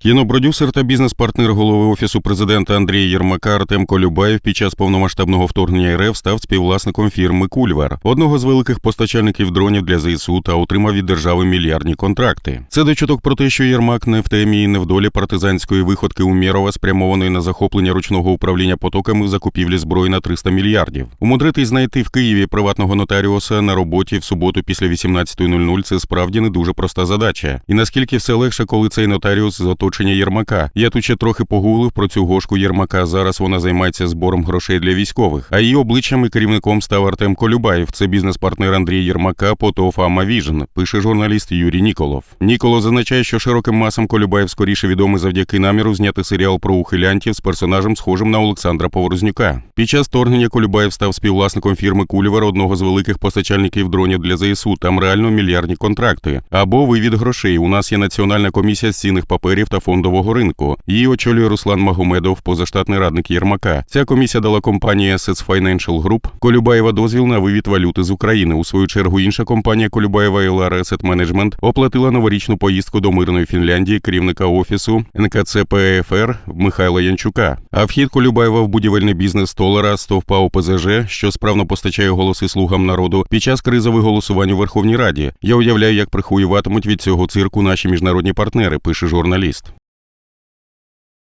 Кінопродюсер та бізнес-партнер голови офісу президента Андрія Єрмака Артем Колюбаєв під час повномасштабного вторгнення РФ став співвласником фірми Кульвер, одного з великих постачальників дронів для ЗСУ та отримав від держави мільярдні контракти. Це до чуток про те, що Єрмак не в темі і не в долі партизанської виходки Умєрова, спрямованої на захоплення ручного управління потоками в закупівлі зброї на 300 мільярдів. Умудритись знайти в Києві приватного нотаріуса на роботі в суботу після 18.00 – це справді не дуже проста задача. І наскільки все легше, коли цей нотаріус з оточення Єрмака. Я тут ще трохи погуглив про цю гошку Єрмака. Зараз вона займається збором грошей для військових. А її обличчям і керівником став Артем Колюбаєв. Це бізнес-партнер Андрія Єрмака по ТОВ Віжн», пише журналіст Юрій Ніколов. Ніколов зазначає, що широким масам Колюбаєв скоріше відомий завдяки наміру зняти серіал про ухилянтів з персонажем, схожим на Олександра Поворознюка. Під час вторгнення Колюбаєв став співвласником фірми Кулівер, одного з великих постачальників дронів для ЗСУ. Там реально мільярдні контракти. Або вивід грошей. У нас є національна комісія з цінних паперів та фондового ринку. Її очолює Руслан Магомедов, позаштатний радник Єрмака. Ця комісія дала компанії Assets Financial Group Колюбаєва дозвіл на вивід валюти з України. У свою чергу інша компанія Колюбаєва LR Asset Management оплатила новорічну поїздку до мирної Фінляндії керівника офісу НКЦПФР Михайла Янчука. А вхід Колюбаєва в будівельний бізнес Толера стовпа ОПЗЖ, що справно постачає голоси слугам народу під час кризових голосувань у Верховній Раді. Я уявляю, як прихуюватимуть від цього цирку наші міжнародні партнери, пише журналіст.